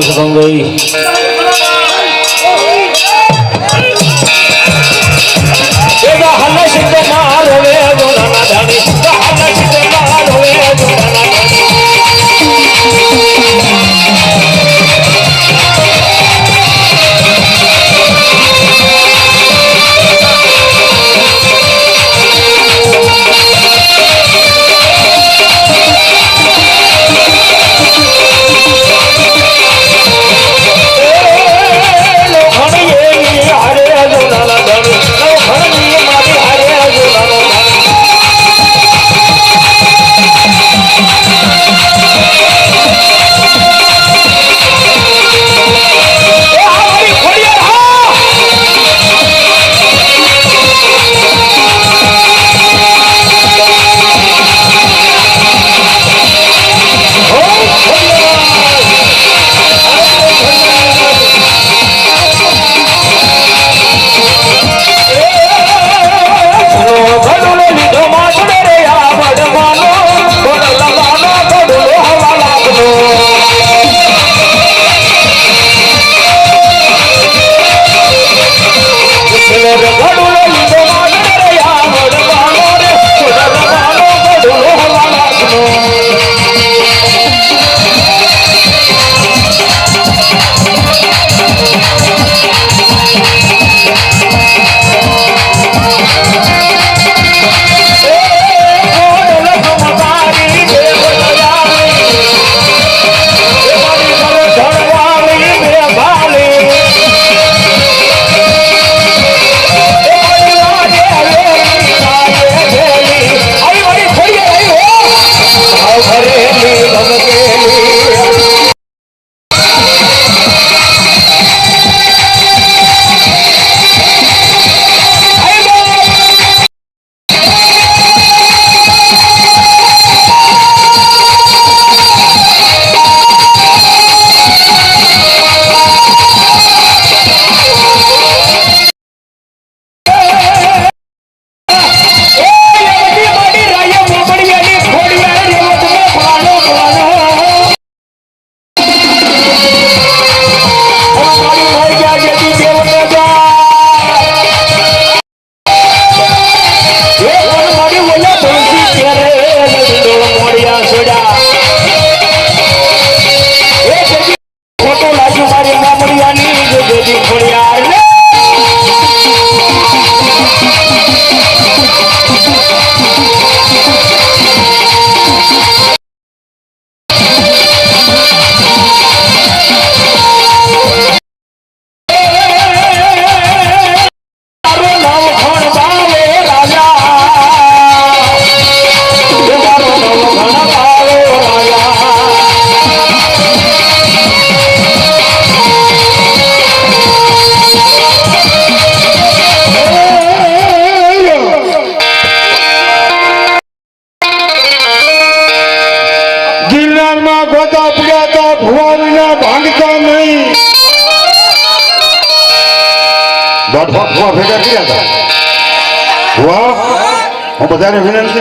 ચલો મળે ચલો હવે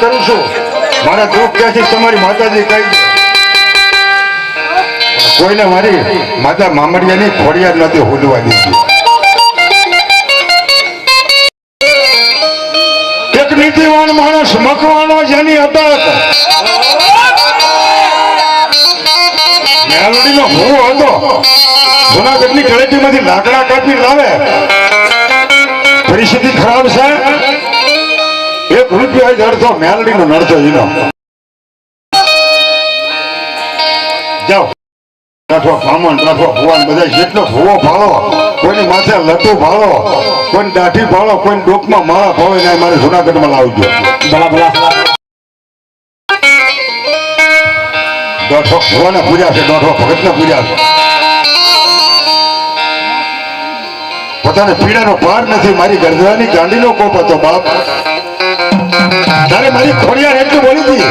કરું છું મારા દુઃખ ક્યાંથી તમારી માતાજી કહી દે? કોઈને મારી માતા મામડિયાની ખોડિયાર નથી હોદવા દીધી. એક નીતિવાન માણસ મકવાનો જેની અટક મેલડીનો હું હતો. જુનાગઢની કળેટીમાંથી લાકડા કાપી લાવે. પરિસ્થિતિ ખરાબ છે? એક રૂપિયા જ મેલડી નો નડતો એનો જાઓ. રાખો બ્રાહ્મણ રાખો ભુવાન બધા જેટલો ભૂવો ભાળો કોઈની માથે લટુ ભાળો કોઈની દાઢી ભાળો કોઈની ડોકમાં માળા ભાવે ને મારે જુનાગઢમાં લાવજો. ભલા ભલા દોઢો ભુવાને પૂજા છે દોઢો ભગતને પૂજા છે. પોતાને પીડાનો પાર નથી મારી ગરદવાની ગાંડીનો કોપ હતો બાપ. ત્યારે મારી ખોડિયાર એટલું બોલી હતી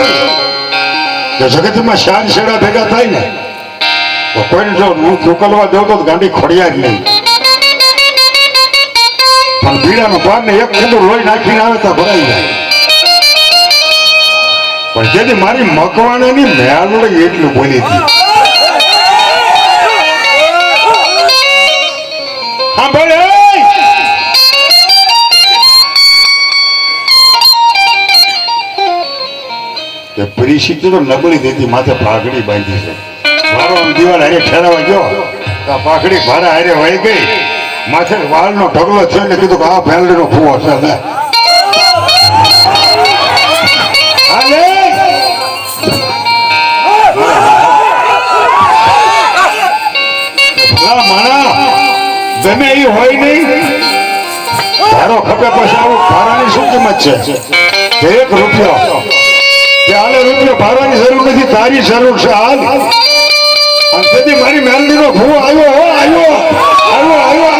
કે જગતમાં શાન શેડા ભેગા થાય ને તો કોઈને જો હું ચૂકલવા દઉં તો ગાંડી ખોડિયાર નહીં. પણ પીડાનો પાર ને એક ખેડૂત લોહી નાખીને આવે તો ભરાઈ જાય. પણ જેથી મારી મકવાણાની મેળવડી એટલું બોલી હતી. સાંભળે એ! તે પરિસ્થિતિ તો નબળી દેતી માથે પાઘડી બાંધી છે. મારો આમ દિવાલ હારે ઠેરાવા ગયો. તો પાઘડી ભાડા હારે વહી ગઈ. માથે વાળનો ઢગલો છે ને કીધું કે આ ભેલડીનો ફૂવો છે. ને ગમે એ હોય નહીં. ધારો ખપે પછી આવું ભાડાની શું કિંમત છે? કે એક રૂપિયો. કે આલે રૂપિયો ભાડવાની જરૂર નથી, તારી જરૂર છે, હાલ. અને તેથી મારી મેલડી નો આવ્યો આવ્યો આવ્યો. આવ્યો આવ્યો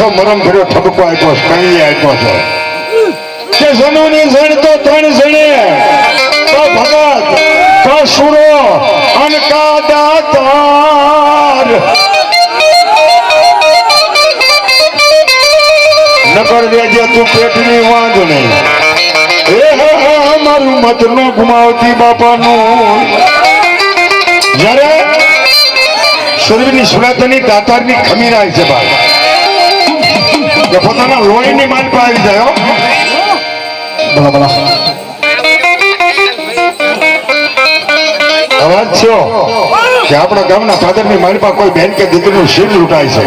મીઠો મરમ કર્યો ઠબકો આપ્યો છે, કઈ આપ્યો છે. કે જનુની જણ તો ત્રણ જણે. તો ભગત કા સુરો અન કા દાતાર નકર દેજે તું પેટની વાંધો નહીં. એ મારું મત નો ગુમાવતી બાપાનું. જ્યારે શરીરની સુરાતની દાતારની ખમીરાય છે બાળ કે પોતાના લોહીની પર આવી જાય. બોલો બોલો અવાજ છો કે આપણા ગામના ફાધરની માલપા કોઈ બેન કે દીકરીનું શીર લૂંટાય છે.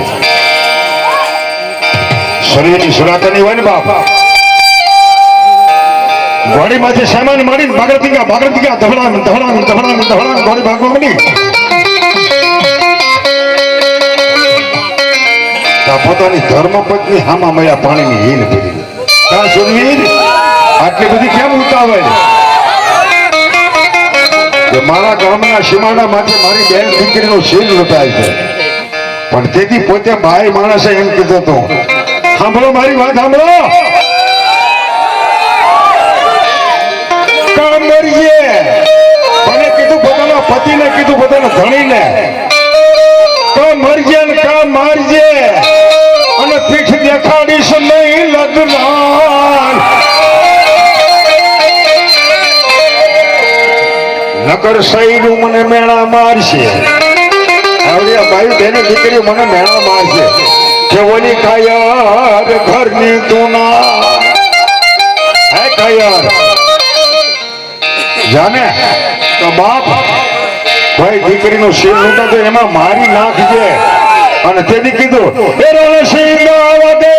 શરીરની સુરાતની હોય ને બાપ. ઘોડીમાંથી સામાન મારીને ભાગરતી ગયા ધવડામ ધવડામ ધવડામ ધવડામ ઘોડી ભાગવા માંડી. આ પોતાની ધર્મપત્ની હામા મળ્યા પાણીની હીન ભરી કા સુનવીર આટલી બધી કેમ ઉતાવળ? મારા ગામના સીમાડા માટે મારી બેન દીકરીનો શીલ લૂંટાય છે. પણ તેથી પોતે ભાઈ માણસે એમ કીધો હતો સાંભળો મારી વાત સાંભળો કામરીએ મને કીધું પોતાના પતિને, કીધું પોતાના ધણીને, કા મરજે ને કા મારજે દેખાડીશ નહીં લગ્ન નકર સૈરું મને મેળા મારશે. આવડે ભાઈ બેને દીકરી મને મેળા મારશે. કે ઓલી ખાયાર ઘરની તુના હે કાયર. જાને? તો બાપ, ભાઈ દીકરીનો લૂંટા તો એમાં મારી નાખજે. અને તેથી કીધું એ રણસિંહ આવદે